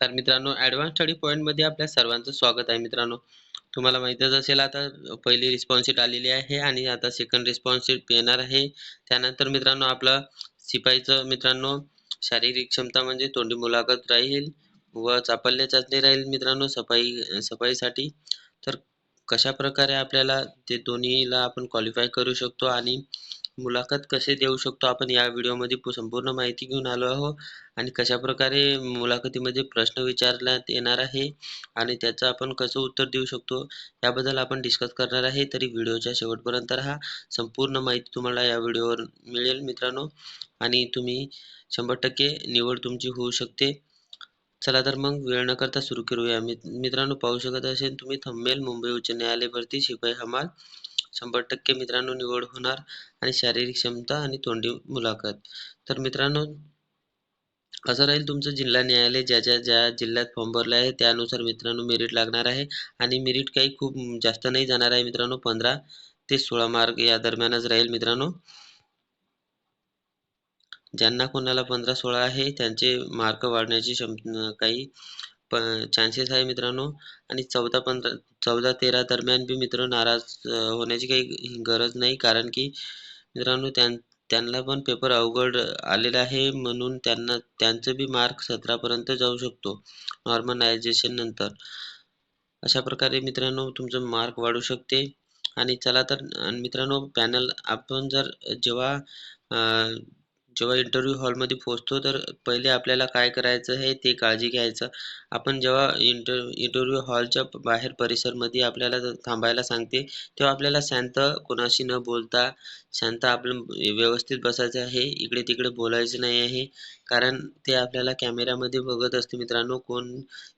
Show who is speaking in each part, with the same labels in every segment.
Speaker 1: नमस्कार मित्रांनो advance study पॉईंटमध्ये आपल्या सर्वांचं स्वागत आहे मित्रांनो. तुम्हाला माहीतच असेल आता पहिली रिस्पॉन्सिट आलेली आहे आणि आता सेकंड रिस्पॉन्सिट येणार आहे. त्यानंतर मित्रांनो आपलं शिपाईचं मित्रांनो शारीरिक क्षमता म्हणजे तोंडी मुलाखत राहील व चापल्य चाचणी राहील मित्रांनो सफाई सफाईसाठी. तर कशा प्रकारे आपल्याला ते दोन्हीला आपण क्वालिफाय करू शकतो आणि मुलाखत कसे देऊ शकतो आपण या व्हिडिओमध्ये संपूर्ण माहिती घेऊन आलो आहोत. आणि कशा प्रकारे मुलाखतीमध्ये प्रश्न विचारण्यात येणार आहे आणि त्याचं आपण कसं उत्तर देऊ शकतो याबद्दल आपण डिस्कस करणार आहे. तरी व्हिडिओच्या शेवटपर्यंत राहा. संपूर्ण माहिती तुम्हाला या व्हिडिओवर मिळेल मित्रांनो. आणि तुम्ही शंभर टक्के निवड तुमची होऊ शकते. चला तर मग वेळ न करता सुरू करूया. मित्रांनो पाहू शकत असेल तुम्ही थंबेल मुंबई उच्च न्यायालय भरती शिपाई हमाल. शंभर टक्के मित्रांनो निवड होणार आणि शारीरिक क्षमता आणि तोंडी मुलाखत. तर मित्रांनो असं राहील तुमचं जिल्हा न्यायालय ज्या ज्या ज्या जिल्ह्यात फॉर्म भरला आहे त्यानुसार मित्रांनो मेरिट लागणार आहे आणि मेरिट काही खूप जास्त नाही जाणार आहे मित्रांनो पंधरा ते सोळा मार्क या दरम्यानच राहील मित्रांनो. ज्यांना कोणाला पंधरा सोळा आहे त्यांचे मार्क वाढण्याची क्षम काही प चान्सेस आहे मित्रांनो. आणि चौदा पंधरा चौदा तेरा दरम्यान बी मित्र नाराज होण्याची काही गरज नाही. कारण की मित्रांनो त्यां त्यांना पण पेपर अवघड आलेला आहे म्हणून त्यांना त्यांचं बी मार्क सतरापर्यंत जाऊ शकतो. नॉर्मलायझेशन नंतर. अशा प्रकारे मित्रांनो तुमचं मार्क वाढू शकते. आणि चला तर आणि मित्रांनो पॅनल आपण जर जेव्हा जेव्हा इंटरव्ह्यू हॉलमध्ये पोहोचतो तर पहिले आपल्याला काय करायचं आहे ते काळजी घ्यायचं. आपण जेव्हा इंटर इंटरव्ह्यू हॉलच्या बाहेर परिसरमध्ये आपल्याला थांबायला सांगते तेव्हा आपल्याला शांत कोणाशी न बोलता शांत आपलं व्यवस्थित बसायचं आहे इकडे तिकडे बोलायचं नाही आहे. कारण ते आपल्याला कॅमेऱ्यामध्ये बघत असते मित्रांनो कोण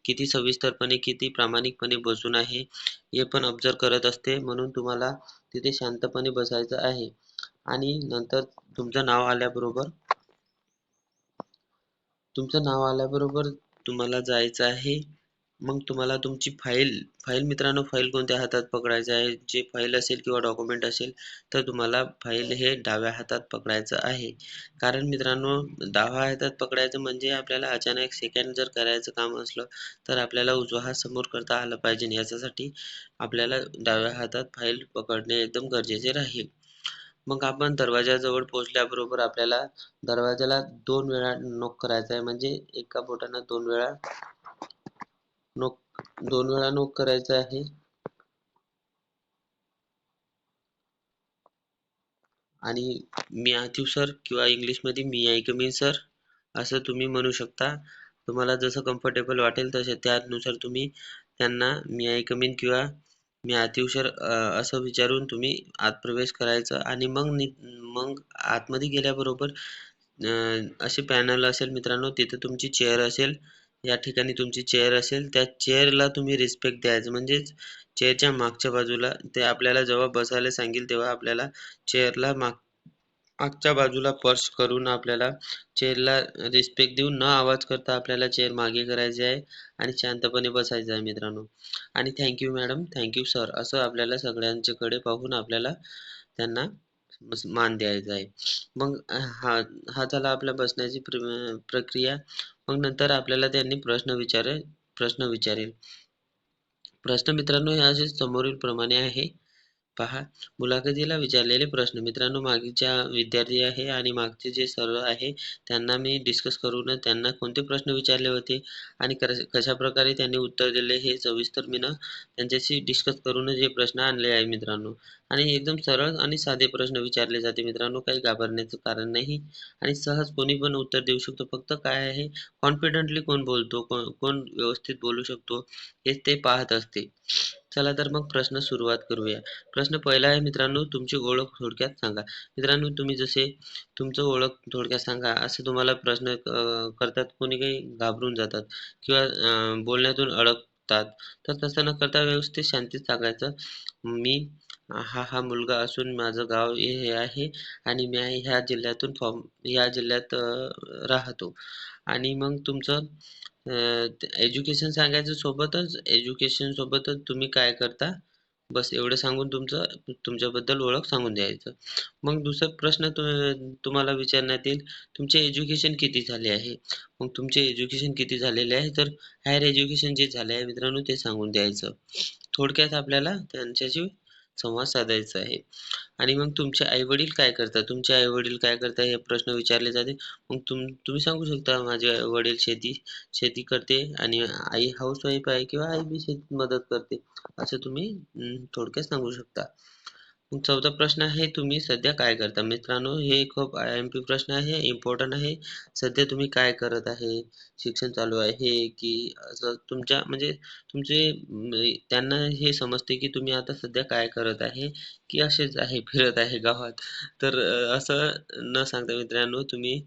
Speaker 1: किती सविस्तरपणे किती प्रामाणिकपणे बसून आहे हे पण ऑब्झर्व करत असते. म्हणून तुम्हाला तिथे शांतपणे बसायचं आहे. आणि नंतर तुमचं नाव आल्याबरोबर तुमचं नाव आल्याबरोबर तुम्हाला जायचं आहे. मग तुम्हाला तुमची फाईल फाईल मित्रांनो फाईल कोणत्या हातात पकडायचं आहे? जे फाईल असेल किंवा डॉक्युमेंट असेल तर तुम्हाला फाईल हे डाव्या हातात पकडायचं आहे. कारण मित्रांनो डाव्या हातात पकडायचं म्हणजे आपल्याला अचानक सेकंड जर करायचं काम असलं तर आपल्याला उजवा हात समोर करता आलं पाहिजे. याच्यासाठी आपल्याला डाव्या हातात फाईल पकडणे एकदम गरजेचे राहील. मग आपण दरवाजाजवळ पोहोचल्याबरोबर आपल्याला दरवाजाला दोन वेळा नोक करायचा आहे म्हणजे एका बोटानं दोन वेळा नोक दोन वेळा नोक करायचा आहे. आणि मी आथिव सर किंवा इंग्लिशमध्ये मी आय कमी सर असं तुम्ही म्हणू शकता. तुम्हाला जसं कम्फर्टेबल वाटेल तसे त्यानुसार तुम्ही त्यांना मी ऐकमीन किंवा मी आतिव असं विचारून तुम्ही आत प्रवेश करायचा आणि मग नि मग आतमध्ये गेल्याबरोबर असे पॅनल असेल मित्रांनो तिथे तुमची चेअर असेल या ठिकाणी तुमची चेअर असेल त्या चेअरला तुम्ही रिस्पेक्ट द्यायचं. म्हणजेच चेअरच्या मागच्या बाजूला ते आपल्याला जेव्हा बसायला सांगेल तेव्हा आपल्याला चेअरला माग मागच्या बाजूला पर्स करून आपल्याला चेअरला रिस्पेक्ट देऊन न आवाज करता आपल्याला चेअर मागे करायची आहे आणि शांतपणे बसायचं आहे मित्रांनो. आणि थँक्यू मॅडम थँक्यू सर असं आपल्याला सगळ्यांच्याकडे पाहून आपल्याला त्यांना मान द्यायचा आहे. मग हा हा झाला आपल्या बसण्याची प्र- प्रक्रिया. मग नंतर आपल्याला त्यांनी प्रश्न विचारे प्रश्न विचारेल. प्रश्न मित्रांनो हे असे समोरील प्रमाणे आहे. पहा. मुलाखतीला विचारलेले प्रश्न. मित्रांनो मागच्या विद्यार्थी आहे आणि मागचे जे सर आहे त्यांना मी डिस्कस करून त्यांना कोणते प्रश्न विचारले होते आणि कशाप्रकारे कशा प्रकारे त्यांनी उत्तर दिले हे सविस्तर मी ना त्यांच्याशी डिस्कस करूनच हे प्रश्न आणले आहे मित्रांनो. आणि एकदम सरळ आणि साधे प्रश्न विचारले जाते मित्रांनो. काही घाबरण्याचं कारण नाही. आणि सहज कोणी पण उत्तर देऊ शकतो. फक्त काय आहे? कॉन्फिडेंटली कोण बोलतो? कोण कोण व्यवस्थित बोलू शकतो? हे ते पाहत असते. चला तर मग प्रश्न सुरुवात करूया. प्रश्न पहिला आहे मित्रांनो तुमची ओळख थोडक्यात सांगा. मित्रांनो तुम्ही जसे तुमचं ओळख थोडक्यात सांगा असे तुम्हाला प्रश्न करतात कोणी काही घाबरून जातात किंवा बोलण्यातून अडकतात. तर तसं न करता व्यवस्थित शांतीत सांगायचं. मी हा हा मुलगा असून माझं गाव हे आहे आणि मी ह्या जिल्ह्यातून फॉर्म ह्या जिल्ह्यात राहतो. आणि मग तुमचं एज्युकेशन सांगायचं सोबतच एज्युकेशन सोबतच तुम्ही काय करता? बस एवढं सांगून तुमचं तुमच्याबद्दल ओळख सांगून द्यायचं. मग दुसरा प्रश्न तुम्हाला विचारण्यात येईल तुमचे एज्युकेशन किती झाले आहे? मग तुमचे एज्युकेशन किती झालेले आहे? तर हायर एज्युकेशन जे झाले आहे मित्रांनो ते सांगून द्यायचं. थोडक्यात आपल्याला त्यांच्याशी संवाद साधायचा आहे. आणि मग तुमचे आई वडील काय करतात? तुमचे आई वडील काय करतात? हे प्रश्न विचारले जाते. मग तुम तुम्ही सांगू शकता माझे वडील शेती शेती करते आणि आई हाऊस वाईफ आहे किंवा आई बी शेतीत मदत करते. असं तुम्ही थोडक्यात सांगू शकता. चौथा प्रश्न आहे तुम्ही सध्या काय करता? मित्रांनो हे खूप आय एम पी प्रश्न आहे इम्पॉर्टंट आहे. सध्या तुम्ही काय करत आहे? शिक्षण चालू आहे की असं तुमच्या म्हणजे तुमचे त्यांना हे समजते की तुम्ही आता सध्या काय करत आहे की असेच आहे फिरत आहे गावात. तर असं न सांगता मित्रांनो तुम्ही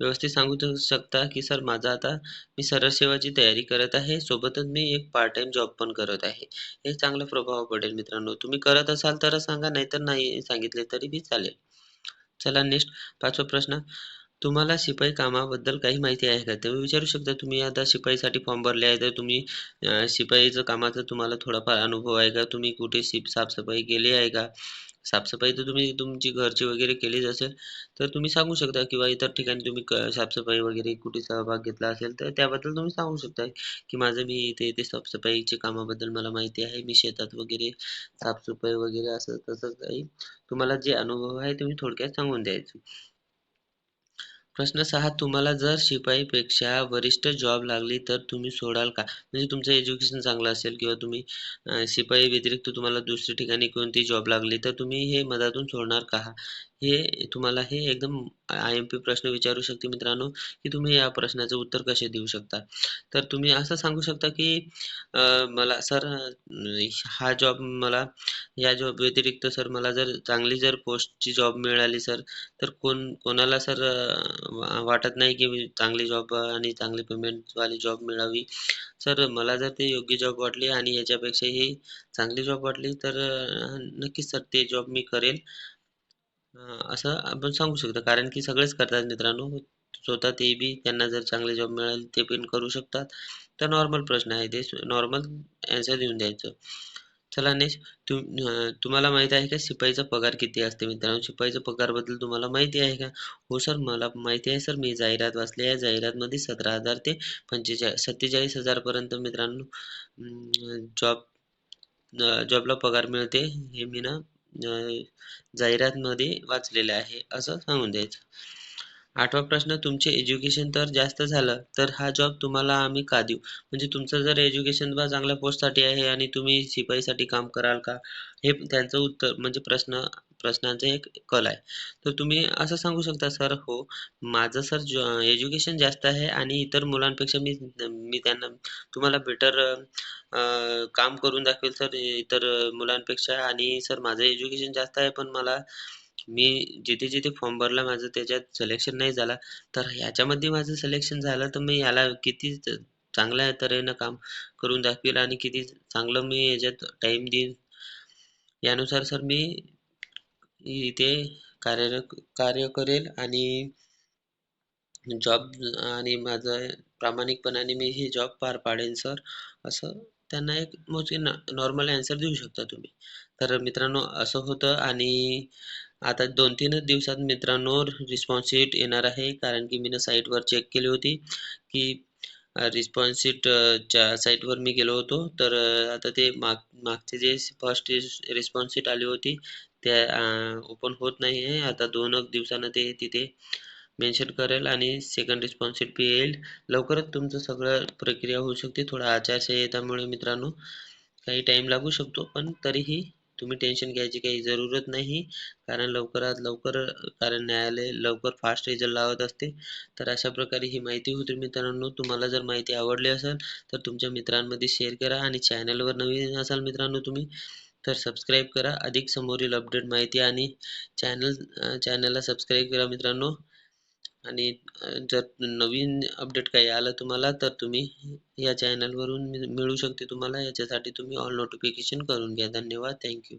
Speaker 1: व्यवस्थित सांगू शकता की सर माझा आता मी सरळ सेवाची तयारी करत आहे. सोबतच मी एक पार्ट टाइम जॉब पण करत आहे. हे चांगला प्रभाव पडेल मित्रांनो. तुम्ही करत असाल तर सांगा नाहीतर नाही सांगितले तरी बी चालेल. चला नेक्स्ट पाचवा प्रश्न. तुम्हाला शिपाई कामाबद्दल काही माहिती आहे का? तुम्ही विचारू शकता तुम्ही. आता शिपाईसाठी फॉर्म भरले आहे तर तुम्ही शिपाईचं कामाचा तुम्हाला थोडाफार अनुभव आहे का? तुम्ही कुठे शिप साफसफाई केली आहे का? साफसफाई तर तुम्ही तुमची घरची वगैरे केलीच असेल तर तुम्ही सांगू शकता किंवा इतर ठिकाणी तुम्ही साफसफाई वगैरे कुठे सहभाग घेतला असेल तर त्याबद्दल तुम्ही सांगू शकता की माझं मी इथे इथे साफसफाईच्या कामाबद्दल मला माहिती आहे. मी शेतात वगैरे साफसफाई वगैरे असं तसं काही तुम्हाला जे अनुभव आहे तुम्ही थोडक्यात सांगून द्यायचे. प्रश्न सहा तुम्हाला जर शिपाईपेक्षा वरिष्ठ जॉब लागली तर तुम्ही सोडाल का? म्हणजे तुमचं एज्युकेशन चांगलं असेल किंवा तुम्ही शिपाई व्यतिरिक्त तुम्हाला दुसऱ्या ठिकाणी कोणती जॉब लागली तर तुम्ही हे मधातून सोडणार का? हे तुम्हाला हे एकदम आय एम पी प्रश्न विचारू शकते मित्रांनो की तुम्ही या प्रश्नाचं उत्तर कसे देऊ शकता. तर तुम्ही असं सांगू शकता की मला सर हा जॉब मला या जॉब व्यतिरिक्त सर मला जर चांगली जर पोस्टची जॉब मिळाली सर तर कोण कोणाला सर वाटत नाही की चांगली जॉब आणि चांगली पेमेंटवाली जॉब मिळावी. सर मला जर ते योग्य जॉब वाटली आणि याच्यापेक्षाही चांगली जॉब वाटली तर नक्कीच सर ते जॉब मी करेल. असं आपण सांगू शकतो. कारण की सगळेच करतात मित्रांनो. स्वतः ते बी त्यांना जर चांगले जॉब मिळाले ते पण करू शकतात. तर नॉर्मल प्रश्न आहे ते. नॉर्मल ॲन्सर देऊन द्यायचं. चला नेक्स्ट तुम तुम्हाला माहिती आहे का शिपाईचा पगार किती असते मित्रांनो? शिपाईचा पगारबद्दल तुम्हाला माहिती आहे का? हो सर मला माहिती आहे सर. मी जाहिरात वाचली आहे. जाहिरातमध्ये सतरा हजार ते पंचेचाळीस सत्तेचाळीस हजारपर्यंत मित्रांनो जॉब जॉबला पगार मिळते. हे मी ना जाहिरातमध्ये वाचलेले आहे. असं सांगून द्यायचं. आठवा प्रश्न तुमचे एज्युकेशन तर जास्त झालं तर हा जॉब तुम्हाला आम्ही का देऊ? म्हणजे तुमचं जर एज्युकेशन बा चांगल्या पोस्टसाठी आहे आणि तुम्ही शिपाईसाठी काम कराल का? हे त्यांचं उत्तर म्हणजे प्रश्न प्रश्नांचा एक कल आहे. तर तुम्ही असं सांगू शकता सर हो माझं सर एज्युकेशन जास्त आहे आणि इतर मुलांपेक्षा मी मी त्यांना तुम्हाला बेटर काम करून दाखवेल सर इतर मुलांपेक्षा. आणि सर माझं एज्युकेशन जास्त आहे पण मला मी जिथे जिथे फॉर्म भरला माझं त्याच्यात सिलेक्शन नाही झाला. तर ह्याच्यामध्ये माझं सिलेक्शन झालं तर मी याला किती चांगल्या तऱ्हेनं काम करून दाखवेल आणि किती चांगलं मी याच्यात टाईम देईन. यानुसार सर मी इथे कार्य कार्य करेल आणि जॉब आणि माझं प्रामाणिकपणाने मी ही जॉब पार पाडेन सर असं त्यांना एक मोजके नॉर्मल ॲन्सर देऊ शकता तुम्ही. तर मित्रांनो असं होतं आणि आता दोन तीनच दिवसात मित्रांनो रिस्पॉन्स शीट येणार आहे. कारण की मी साईटवर चेक केली होती की रिस्पॉन्स शीटच्या साईटवर मी गेलो होतो. तर आता ते माग मागचे जे फर्स्ट रिस्पॉन्स शीट आली होती त्या ओपन होत नाही आहे. आता दोन दिवसानं ते तिथे मेन्शन करेल आणि सेकंड रिस्पॉन्सिट बी येईल. लवकरच तुमचं सगळं प्रक्रिया होऊ शकते. थोडा आचारसंहितामुळे मित्रांनो काही टाईम लागू शकतो. पण तरीही तुम्ही टेन्शन घ्यायची काही जरूरत नाही. कारण लवकरात लवकर कारण न्यायालय लवकर फास्ट रिझल्ट लावत असते. तर अशा प्रकारे ही माहिती होती मित्रांनो. तुम्हाला जर माहिती आवडली असेल तर तुमच्या मित्रांमध्ये शेअर करा आणि चॅनलवर नवीन असाल मित्रांनो तुम्ही तर सबस्क्राईब करा. अधिक समोरील अपडेट माहिती आणि चॅनल चॅनलला सबस्क्राईब करा मित्रांनो. आणि जर नवीन अपडेट काही आलं तुम्हाला तर तुम्ही या चॅनलवरून मिळू शकते. तुम्हाला याच्यासाठी तुम्ही ऑल नोटिफिकेशन करून घ्या. धन्यवाद. थँक्यू